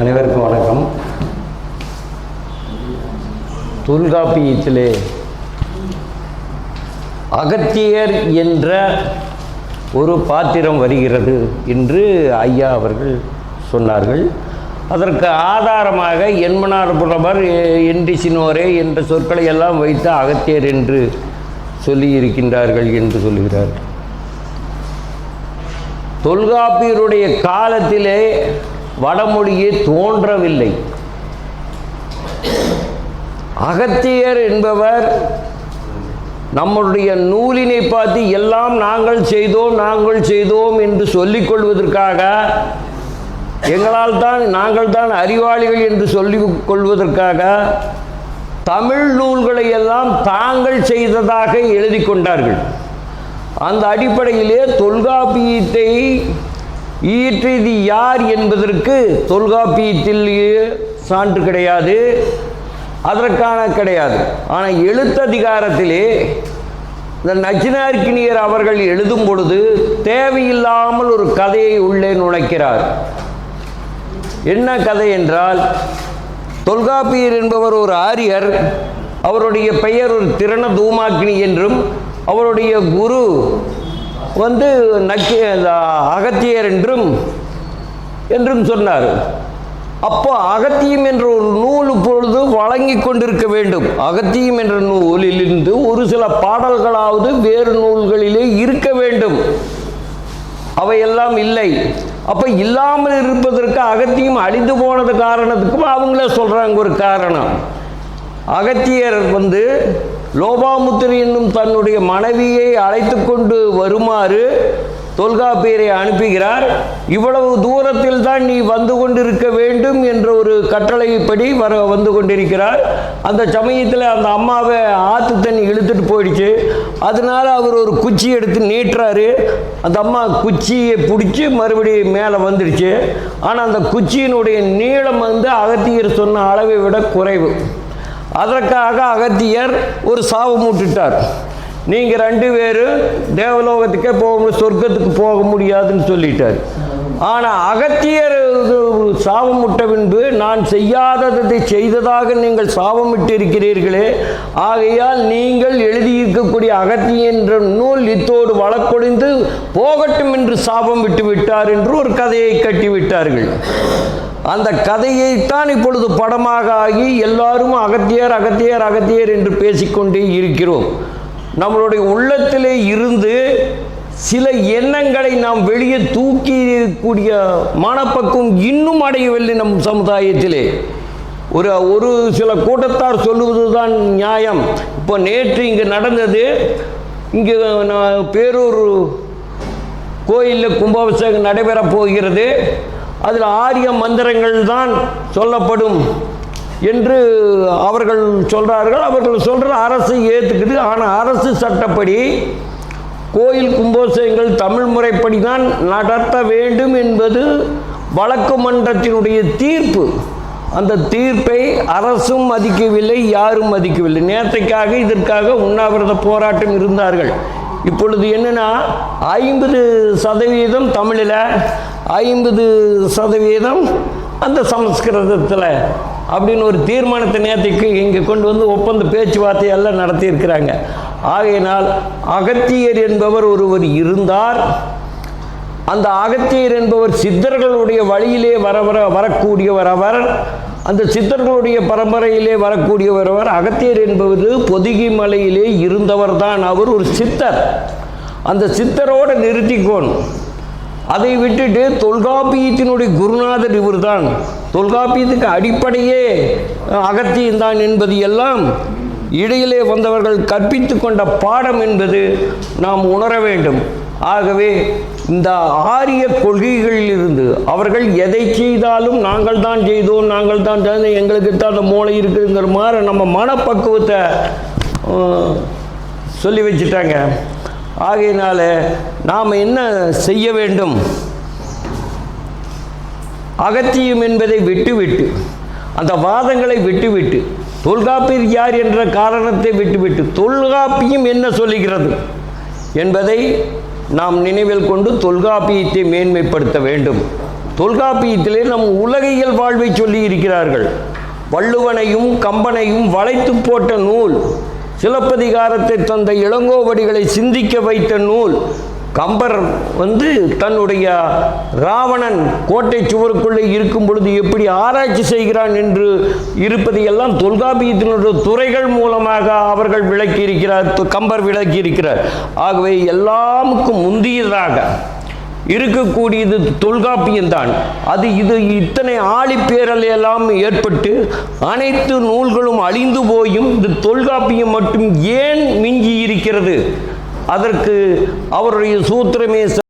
அனைவருக்கும் வணக்கம். தொல்காப்பியத்திலே அகத்தியர் என்ற ஒரு பாத்திரம் வருகிறது என்று ஐயா அவர்கள் சொன்னார்கள். அதற்கு ஆதாரமாக என்மனார் புலவர் என்டிசினோரே என்ற சொற்களை எல்லாம் வைத்து அகத்தியர் என்று சொல்லியிருக்கின்றார்கள் என்று சொல்கிறார்கள் தொல்காப்பியருடைய காலத்திலே வடமொழியே தோன்றவில்லை. அகத்தியர் என்பவர் நம்முடைய நூலினை பார்த்து எல்லாம் நாங்கள் செய்தோம் நாங்கள் செய்தோம் என்று சொல்லிக் கொள்வதற்காக எங்களால் தான் நாங்கள் தான் அறிவாளிகள் என்று சொல்லிக் கொள்வதற்காக தமிழ் நூல்களை எல்லாம் தாங்கள் செய்ததாக எழுதி கொண்டார்கள். அந்த அடிப்படையிலே தொல்காப்பியத்தை ஈற்றியது யார் என்பதற்கு தொல்காப்பியத்தில் சான்று கிடையாது அதற்கான கிடையாது. ஆனால் எழுத்ததிகாரத்திலே இந்த நச்சினார்க்கினியர் அவர்கள் எழுதும் பொழுது தேவையில்லாமல் ஒரு கதையை உள்ளே நுழைக்கிறார். என்ன கதை என்றால் தொல்காப்பியர் என்பவர் ஒரு ஆரியர் அவருடைய பெயர் ஒரு திறன தூமாக்கினி என்றும் அவருடைய குரு வந்து நக்கி அகத்தியர் என்றும் என்றும் சொன்னார். அப்போ அகத்தியம் என்ற ஒரு நூல் இப்பொழுது வழங்கி கொண்டிருக்க வேண்டும். அகத்தியம் என்ற நூலிலிருந்து ஒரு சில பாடல்களாவது வேறு நூல்களிலே இருக்க வேண்டும். அவையெல்லாம் இல்லை. அப்போ இல்லாமல் இருப்பதற்கு அகத்தியம் அழிந்து போனது காரணத்துக்கும் அவங்களே சொல்கிறாங்க ஒரு காரணம். அகத்தியர் வந்து லோபாமுத்திரி என்னும் தன்னுடைய மனைவியை அழைத்து கொண்டு வருமாறு தொல்காப்பியரை அனுப்புகிறார். இவ்வளவு தூரத்தில் தான் நீ வந்து கொண்டிருக்க வேண்டும் என்ற ஒரு கட்டளைப்படி வர வந்து கொண்டிருக்கிறார். அந்த சமயத்தில் அந்த அம்மாவை ஆற்று தண்ணி இழுத்துட்டு போயிடுச்சு. அதனால அவர் ஒரு குச்சி எடுத்து நீட்டுறாரு. அந்த அம்மா குச்சியை பிடிச்சி மறுபடியும் மேலே வந்துடுச்சு. ஆனால் அந்த குச்சியினுடைய நீளம் வந்து அகத்தியர் சொன்ன அளவை விட குறைவு. அதற்காக அகத்தியர் ஒரு சாவு மூட்டுட்டார். நீங்கள் ரெண்டு பேரும் தேவலோகத்துக்கே போக சொர்க்கத்துக்கு போக முடியாதுன்னு சொல்லிட்டார். ஆனால் அகத்தியர் சாபமிட்ட பின்பு நான் செய்யாததை செய்ததாக நீங்கள் சாபமிட்டு இருக்கிறீர்களே ஆகையால் நீங்கள் எழுதியிருக்கக்கூடிய அகத்தி என்ற நூல் இத்தோடு வழக்கொழிந்து போகட்டும் என்று சாபம் விட்டு விட்டார் என்று ஒரு கதையை கட்டிவிட்டார்கள். அந்த கதையைத்தான் இப்பொழுது படமாக ஆகி எல்லாரும் அகத்தியர் அகத்தியர் அகத்தியர் என்று பேசிக்கொண்டே இருக்கிறோம். நம்மளுடைய உள்ளத்திலே இருந்து சில எண்ணங்களை நாம் வெளியே தூக்கி கூடிய மனப்பக்குவம் இன்னும் அடையவில்லை நம் சமுதாயத்திலே. ஒரு ஒரு சில கூட்டத்தார் சொல்லுவது தான் நியாயம். இப்போ நேற்று இங்கே நடந்தது இங்கே நான் பேரூர் கோயிலில் கும்பாபிஷேகம் நடைபெறப் போகிறது. அதில் ஆரிய மந்திரங்கள் தான் சொல்லப்படும் என்று அவர்கள் சொல்கிறார்கள் அவர்கள் சொல்கிற அரசு ஏற்றுக்குது ஆனால் அரசு சட்டப்படி கோயில் கும்பாபிஷேகங்கள் தமிழ் முறைப்படி தான் நடத்த வேண்டும் என்பது வழக்கு மன்றத்தினுடைய தீர்ப்பு. அந்த தீர்ப்பை அரசும் மதிக்கவில்லை யாரும் மதிக்கவில்லை. நேற்றைக்காக இதற்காக உண்ணாவிரத போராட்டம் இருந்தார்கள். இப்பொழுது என்னென்னா ஐம்பது சதவீதம் தமிழில் ஐம்பது சதவீதம் அந்த சமஸ்கிருதத்தில் அப்படின்னு ஒரு தீர்மானத்தை நேற்றுக்கு இங்கே கொண்டு வந்து ஒப்பந்த பேச்சுவார்த்தையெல்லாம் நடத்தியிருக்கிறாங்க. ஆகையினால் அகத்தியர் என்பவர் ஒருவர் இருந்தார். அந்த அகத்தியர் என்பவர் சித்தர்களுடைய வழியிலே வர வர வரக்கூடியவர் அவர். அந்த சித்தர்களுடைய பரம்பரையிலே வரக்கூடியவர் அவர். அகத்தியர் என்பவர் பொதிகை மலையிலே இருந்தவர் தான் அவர் ஒரு சித்தர். அந்த சித்தரோடு நிறுத்திக்கோணும். அதை விட்டுட்டு தொல்காப்பியத்தினுடைய குருநாதர் இவர் தான் தொல்காப்பியத்துக்கு அடிப்படையே அகத்தியம்தான் என்பது எல்லாம் இடையிலே வந்தவர்கள் கற்பித்து கொண்ட பாடம் என்பது நாம் உணர வேண்டும். ஆகவே இந்த ஆரிய கொள்கைகளில் இருந்து அவர்கள் எதை செய்தாலும் நாங்கள் தான் செய்தோம் நாங்கள் தான் எங்களுக்கு தான் அந்த மூளை இருக்குதுங்கிற மாதிரி நம்ம மனப்பக்குவத்தை சொல்லி வச்சுட்டாங்க. ஆகையினால நாம் என்ன செய்ய வேண்டும்? அகத்தியம் என்பதை விட்டுவிட்டு அந்த வாதங்களை விட்டுவிட்டு தொல்காப்பியர் யார் என்ற காரணத்தை விட்டுவிட்டு தொல்காப்பியம் என்ன சொல்லுகிறது என்பதை நாம் நினைவில் கொண்டு தொல்காப்பியத்தை மேன்மைப்படுத்த வேண்டும். தொல்காப்பியத்திலே நம் உலகியல் வாழ்வை சொல்லி இருக்கிறார்கள். வள்ளுவனையும் கம்பனையும் வளைத்து போட்ட நூல் சிலப்பதிகாரத்தை தந்த இளங்கோவடிகளை சிந்திக்க வைத்த நூல். கம்பர் வந்து தன்னுடைய ராவணன் கோட்டை சுவருக்குள்ளே இருக்கும் பொழுது எப்படி ஆராய்ச்சி செய்கிறான் என்று இருப்பதையெல்லாம் தொல்காப்பியத்தினுடைய துறைகள் மூலமாக அவர்கள் விளக்கி இருக்கிறார் கம்பர் விளக்கி இருக்கிறார் ஆகவே எல்லாமுக்கும் முந்தியதாக இருக்கக்கூடியது தொல்காப்பியம்தான் அது இது இத்தனை ஆழிப்பேரல் எல்லாம் ஏற்பட்டு அனைத்து நூல்களும் அழிந்து போயும் இந்த தொல்காப்பியம் மட்டும் ஏன் மிஞ்சி இருக்கிறது அதற்கு அவருடைய சூத்திரமே